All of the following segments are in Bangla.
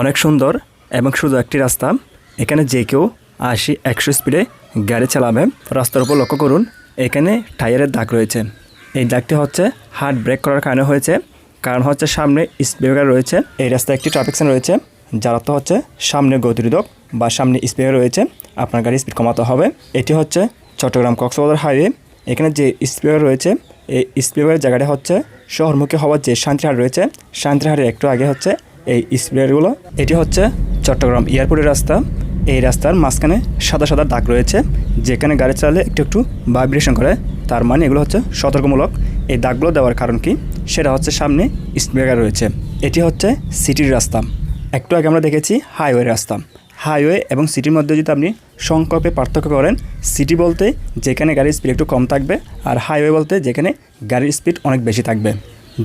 অনেক সুন্দর এবং শুধু একটি রাস্তা। এখানে যে কেউ আশি একশো স্পিডে গাড়ি চালাবে। রাস্তার উপর লক্ষ্য করুন, এখানে টায়ারের দাগ রয়েছে। এই দাগটি হচ্ছে হার্ড ব্রেক করার কারণে হয়েছে। কারণ হচ্ছে সামনে স্পিকার রয়েছে। এই রাস্তায় একটি ট্রাফিক সিগন্যাল রয়েছে। যার অর্থ হচ্ছে সামনে গতিরোধক বা সামনে স্পিকার রয়েছে। আপনার গাড়ি স্পিড কমাতে হবে। এটি হচ্ছে চট্টগ্রাম কক্সবাজার হাইওয়ে এখানে যে স্পিকার রয়েছে, এই স্পিকারের জায়গাটা হচ্ছে শহরমুখী হওয়ার যে শান্তিহাট রয়েছে শান্তিহাটের একটু আগে হচ্ছে এই স্প্রেয়ারগুলো এটি হচ্ছে চট্টগ্রাম এয়ারপোর্টের রাস্তা। এই রাস্তার মাঝখানে সাদা সাদা দাগ রয়েছে, যেখানে গাড়ি চালালে একটু একটু ভাইব্রেশন করে। তার মানে এগুলো হচ্ছে সতর্কমূলক। এই দাগগুলো দেওয়ার কারণ কি? সেটা হচ্ছে সামনে স্পিকার রয়েছে। এটি হচ্ছে সিটির রাস্তা। একটু আগে আমরা দেখেছি হাইওয়ে রাস্তা। হাইওয়ে এবং সিটির মধ্যে যদি আপনি সংকল্পে পার্থক্য করেন সিটি বলতে যেখানে গাড়ির স্পিড একটু কম থাকবে আর হাইওয়ে বলতে যেখানে গাড়ির স্পিড অনেক বেশি থাকবে।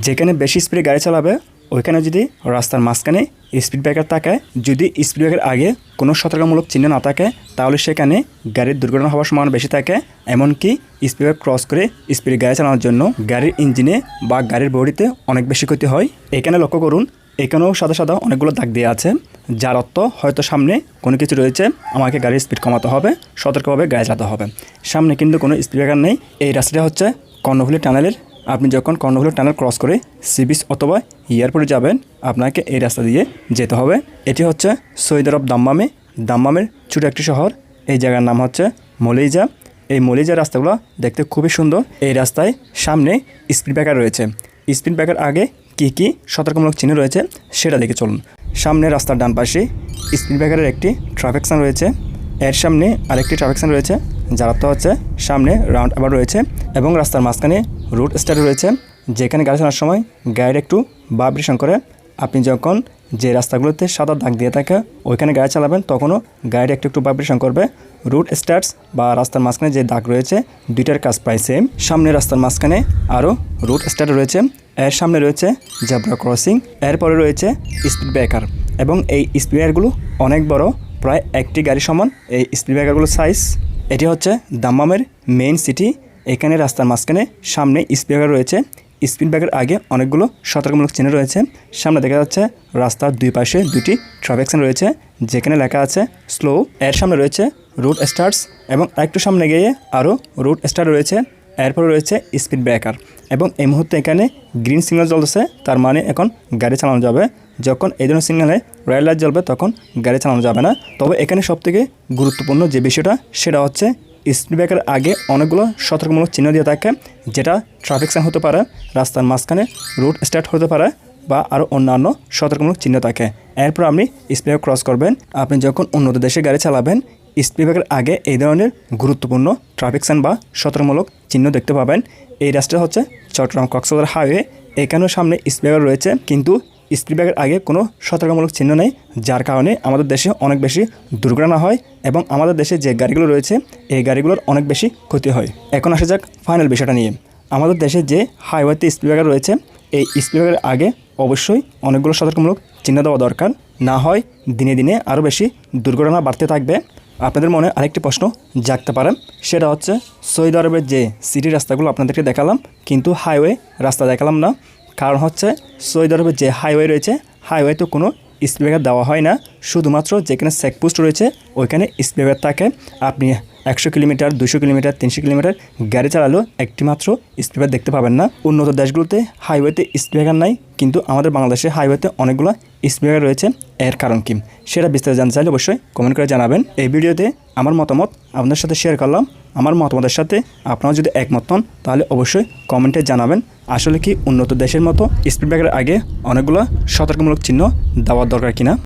যেখানে বেশি স্পিডে গাড়ি চালাবে ওইখানে যদি রাস্তার মাঝখানে স্পিড ব্রেকার থাকে, যদি স্পিড ব্রেকার আগে কোনো সতর্কমূলক চিহ্ন না থাকে, তাহলে সেখানে গাড়ির দুর্ঘটনা হওয়ার সম্ভাবনা বেশি থাকে। এমনকি স্পিড ক্রস করে স্পিডে গাড়ি চালানোর জন্য গাড়ির ইঞ্জিনে বা গাড়ির বডিতে অনেক বেশি ক্ষতি হয়। এখানে লক্ষ্য করুন, এখানেও সাদা সাদা অনেকগুলো দাগ দেওয়া আছে, যার অর্থ হয়তো সামনে কোনো কিছু রয়েছে, আমাকে গাড়ির স্পিড কমাতে হবে, সতর্কভাবে গাড়ি চালাতে হবে। সামনে কিন্তু কোনো স্পিড ব্রেকার নেই। এই রাস্তাটা হচ্ছে কর্ণফুলি টানেলের আপনি যখন কর্ণফুলি টানেল ক্রস করে সি বিচ অথবা এয়ারপোর্টে যাবেন, আপনাকে এই রাস্তা দিয়ে যেতে হবে। এটি হচ্ছে সৈয়দ আরব দাম্মামে। দাম্মামের ছোটো একটি শহর। এই জায়গার নাম হচ্ছে মলিজা। এই মলিজা রাস্তাগুলো দেখতে খুবই সুন্দর। এই রাস্তায় সামনে স্পিড ব্রেকার রয়েছে। স্পিড ব্রেকার আগে কি কি সতর্কমূলক চিহ্ন রয়েছে সেটা দেখে চলুন। সামনে রাস্তার ডান পাশে স্পিড ব্রেকারের একটি ট্রাফিক সাইন রয়েছে। এর সামনে আরেকটি ট্রাফিক সাইন রয়েছে। যার অর্থ হচ্ছে সামনে রাউন্ড আবার রয়েছে এবং রাস্তার মাঝখানে রুট স্টার রয়েছে। যেখানে গাড়ি চালানোর সময় গাড়ির একটু ভাইব্রেশন করে, আপনি যখন যে রাস্তাগুলোতে সাদা দাগ দিয়ে থাকে, ওইখানে গাড়ি চালাবেন, তখনও গাড়ি একটু একটু ভাইব্রেশন করবে। রুট স্টার্টস বা রাস্তার মাঝখানে যে দাগ রয়েছে, দুইটার কাজ প্রায় সেম সামনে রাস্তার মাঝখানে আরও রুট স্টার্ট রয়েছে। এর সামনে রয়েছে জাবরা ক্রসিং। এরপরে রয়েছে স্পিড ব্রেকার এবং এই স্পিড ব্রেকারগুলো অনেক বড়, প্রায় একটি গাড়ি সমান এই স্পিড ব্রেকারগুলোর সাইজ এটি হচ্ছে দাম্মামের মেইন সিটি এখানে রাস্তার মাঝখানে সামনে স্পিড ব্রেকার রয়েছে। স্পিড ব্রেকার আগে অনেকগুলো সতর্কমূলক চিহ্ন রয়েছে। সামনে দেখা যাচ্ছে রাস্তার দুই পাশে দুটি ট্রাফিক রয়েছে, যেখানে লেখা আছে, স্লো এর সামনে রয়েছে রুট স্টার্টস এবং একটু সামনে গিয়ে আরও রুট স্টার্ট রয়েছে। এরপরে রয়েছে স্পিড ব্রেকার এবং এই মুহূর্তে এখানে গ্রিন সিগন্যাল জ্বলছে তার মানে এখন গাড়ি চালানো যাবে। যখন এই ধরনের সিগন্যালে রেড লাইট জ্বলবে, তখন গাড়ি চালানো যাবে না। তবে এখানে সবথেকে গুরুত্বপূর্ণ যে বিষয়টা, সেটা হচ্ছে স্পিড ব্রেকার আগে অনেকগুলো সতর্কমূলক চিহ্ন দিয়ে থাকে, যেটা ট্রাফিক সাইন হতে পারে, রাস্তার মাঝখানে রুট স্টার্ট হতে পারে, বা আরও অন্যান্য সতর্কমূলক চিহ্ন থাকে। এরপর আপনি স্পিড ক্রস করবেন। আপনি যখন উন্নত দেশে গাড়ি চালাবেন স্পিড ব্রেকার আগে এই ধরনের গুরুত্বপূর্ণ ট্রাফিক সাইন বা সতর্কমূলক চিহ্ন দেখতে পাবেন। এই রাস্তাটা হচ্ছে চট্টগ্রাম কক্সবাজার হাইওয়ে এখানেও সামনে স্পিড রয়েছে, কিন্তু স্পিড ব্রেকার আগে কোনো সতর্কমূলক চিহ্ন নেই, যার কারণে আমাদের দেশে অনেক বেশি দুর্ঘটনা হয় এবং আমাদের দেশে যে গাড়িগুলো রয়েছে, এই গাড়িগুলোর অনেক বেশি ক্ষতি হয়। এখন আসা যাক ফাইনাল বিষয়টা নিয়ে। আমাদের দেশে যে হাইওয়েতে স্পিড ব্রেকার রয়েছে, এই স্পিড ব্রেকারের আগে অবশ্যই অনেকগুলো সতর্কমূলক চিহ্ন দেওয়া দরকার। না হয় দিনে দিনে আরও বেশি দুর্ঘটনা বাড়তে থাকবে। আপনাদের মনে আরেকটি প্রশ্ন জাগতে পারে, সেটা হচ্ছে সৌদি আরবের যে সিটি রাস্তাগুলো আপনাদেরকে দেখালাম, কিন্তু হাইওয়ে রাস্তা দেখালাম না। কারণ হচ্ছে সৌদি আরবে যে হাইওয়ে রয়েছে, হাইওয়েতে কোনো স্পিড দেওয়া হয় না। শুধুমাত্র যেখানে চেকপোস্ট রয়েছে, ওইখানে স্পিড থাকে। আপনি একশো কিলোমিটার দুশো কিলোমিটার, তিনশো কিলোমিটার গাড়ি চালালেও একটি মাত্র স্পিড দেখতে পাবেন না। উন্নত দেশগুলোতে হাইওয়েতে স্পিড নাই, কিন্তু আমাদের বাংলাদেশে হাইওয়েতে অনেকগুলো স্পিড রয়েছে। এর কারণ কি? সেটা বিস্তারিত জানতে চাইলে অবশ্যই কমেন্ট করে জানাবেন। এই ভিডিওতে আমার মতামত আপনাদের সাথে শেয়ার করলাম। আমার মতামতের সাথে আপনারা যদি একমত হন, তাহলে অবশ্যই কমেন্টে জানাবেন। আসলে কি উন্নত দেশের মতো স্পিড ব্রেকারের আগে অনেকগুলো সতর্কমূলক চিহ্ন দেওয়ার দরকার কিনা?